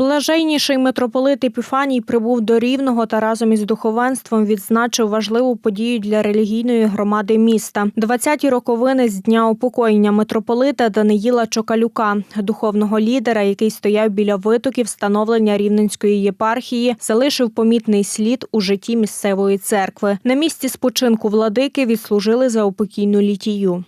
Блаженніший митрополит Епіфаній прибув до Рівного та разом із духовенством відзначив важливу подію для релігійної громади міста. 20-ті роковини з дня упокоєння митрополита Даниїла Чокалюка, духовного лідера, який стояв біля витоків становлення Рівненської єпархії, залишив помітний слід у житті місцевої церкви. На місці спочинку владики відслужили за упокійну літію.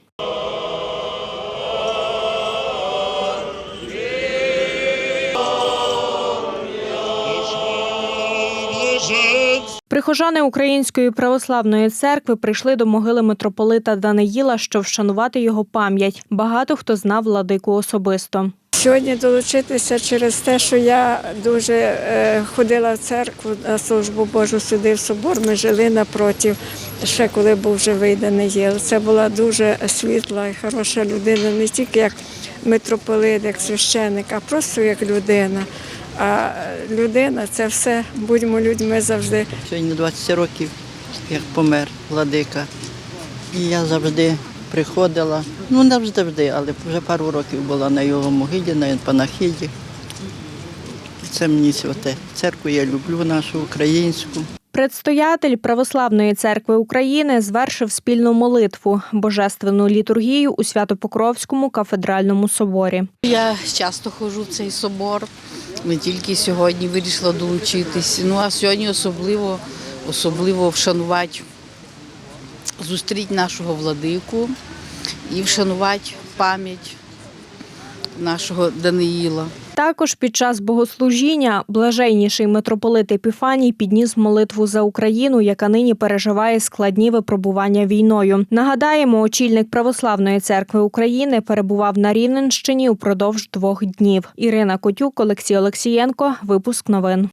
Прихожани Української православної церкви прийшли до могили митрополита Даниїла, щоб вшанувати його пам'ять. Багато хто знав владику особисто. Сьогодні долучитися через те, що я дуже е, ходила в церкву на службу Божу сюди в собор. Ми жили напротив, ще коли був живий Даниїл. Це була дуже світла і хороша людина, не тільки як митрополит, як священник, а просто як людина. А людина це все, будьмо людьми завжди. Сьогодні 20 років, як помер владика. І я завжди приходила, ну не завжди, але вже пару років була на його могилі, на панахиді. І Це мені святе. Церкву я люблю нашу українську. Предстоятель Православної церкви України звершив спільну молитву божественну літургію у Свято-Покровському кафедральному соборі. Я часто ходжу в цей собор. Не тільки сьогодні вирішила долучитись. Ну а сьогодні особливо, особливо вшанувати, зустріти нашого владику і вшанувати пам'ять нашого Даниїла. Також під час богослужіння блаженніший митрополит Епіфаній підніс молитву за Україну, яка нині переживає складні випробування війною. Нагадаємо, очільник Православної церкви України перебував на Рівненщині упродовж двох днів. Ірина Котюк, Олексій Олексієнко. Випуск новин.